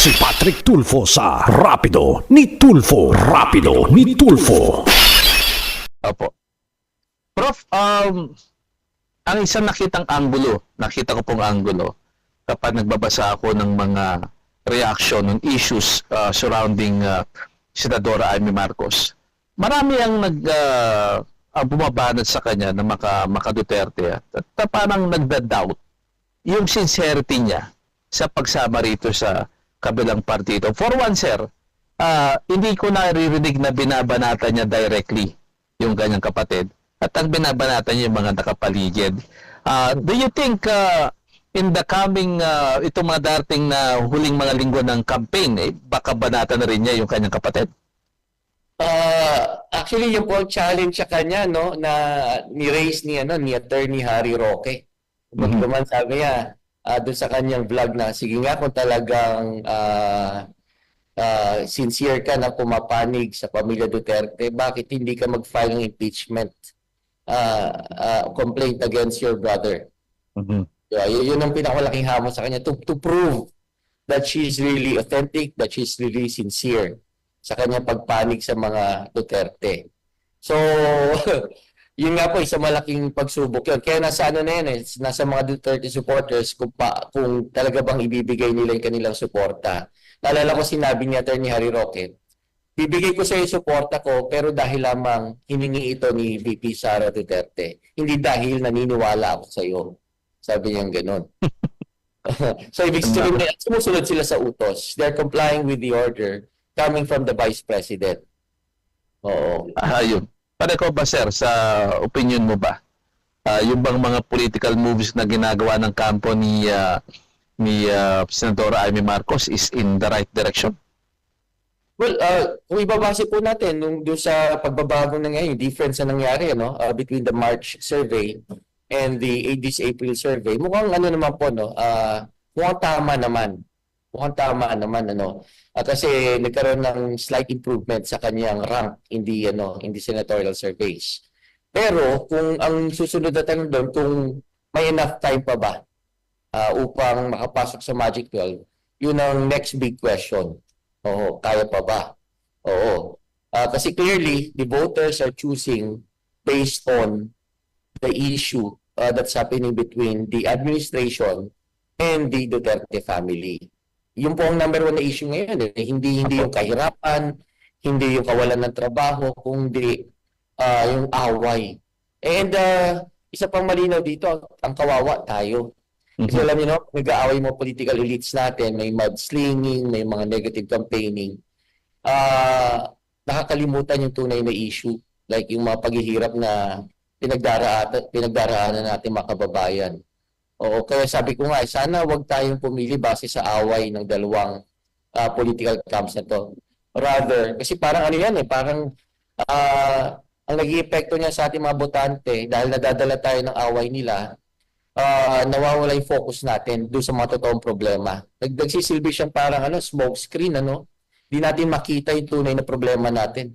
Si Patrick Tulfo sa Rapido ni Tulfo. Rapido ni Tulfo. Opo. Prof, um, ang isang nakitang anggulo, nakita ko pong anggulo, kapag nagbabasa ako ng mga reaction on issues uh, surrounding uh, Senadora Amy Marcos, marami ang nag uh, bumabanat sa kanya na maka, maka Duterte at, at parang nagda-doubt yung sincerity niya sa pagsama rito sa kabilang partido. For one, sir, ah, hindi ko naririnig na binabanatan niya directly yung kanyang kapatid. At ang binabanatan niya yung mga nakapaligid. Ah, do you think ah, in the coming, ah, itong mga darating na huling mga linggo ng campaign, eh, baka banatan na rin niya yung kanyang kapatid? Uh, actually, yung po challenge sa kanya, no, na ni-raise ni, ano, ni Attorney Harry Roque. Mhm. Naman sabi niya, ah, doon sa kanyang vlog na, sige nga kung talagang ah, ah, sincere ka na pumapanig sa pamilya Duterte, bakit hindi ka mag-file ng impeachment ah, ah, complaint against your brother? Yeah, y- yun ang pinakamalaking hamon sa kanya to, to prove that she's really authentic, that she's really sincere sa kanyang pagpanig sa mga Duterte. So, yun nga po, isang malaking pagsubok yun. Kaya nasa ano na yan eh, nasa mga Duterte supporters kung, pa, kung talaga bang ibibigay nila yung kanilang suporta. Naalala ko sinabi ni Attorney Harry Roque, bibigay ko sa iyo suporta ko pero dahil lamang hiningi ito ni VP Sara Duterte. Hindi dahil naniniwala ako sa iyo. Sabi niya ganun. so ibig sabihin nila, sumusunod sila sa utos. They're complying with the order coming from the Vice President. Oo. Ah, yun. Para ko ba, sir, sa opinion mo ba? Ah, yung bang mga political moves na ginagawa ng kampo ni ah, ni ah, Senadora Amy Marcos is in the right direction? Well, uh, kung ibabase po natin nung doon sa pagbabago na ngayon, difference na nangyari ano, uh, between the March survey and the this April survey, mukhang ano naman po no, uh, mukhang tama naman. Mukhang tama naman ano. Uh, kasi nagkaroon ng slight improvement sa kanyang rank in the ano, in the senatorial surveys. Pero kung ang susunod na tanong doon kung may enough time pa ba uh, upang makapasok sa Magic 12, yun ang next big question. Oo, kaya pa ba? Oo. Ah, kasi clearly, the voters are choosing based on the issue uh, that's happening between the administration and the Duterte family. Yung po ang number one na issue ngayon. Eh. Hindi, hindi yung kahirapan, hindi yung kawalan ng trabaho, kundi ah, yung away. And uh, isa pang malinaw dito, ang kawawa tayo. Kasi alam niyo, no, nag-aaway mo political elites natin, may mudslinging, may mga negative campaigning. Ah, nakakalimutan yung tunay na issue, like yung mga paghihirap na pinagdaraan, pinagdaraanan natin mga kababayan. Oo, kaya sabi ko nga, eh, sana wag tayong pumili base sa away ng dalawang ah, political camps na to. Rather, kasi parang ano yan eh, parang ah, ang naging epekto niya sa ating mga botante dahil nadadala tayo ng away nila, ah nawawala yung focus natin doon sa mga totoong problema. Nag nagsisilbi siyang parang ano, smoke screen, ano? Hindi natin makita yung tunay na problema natin.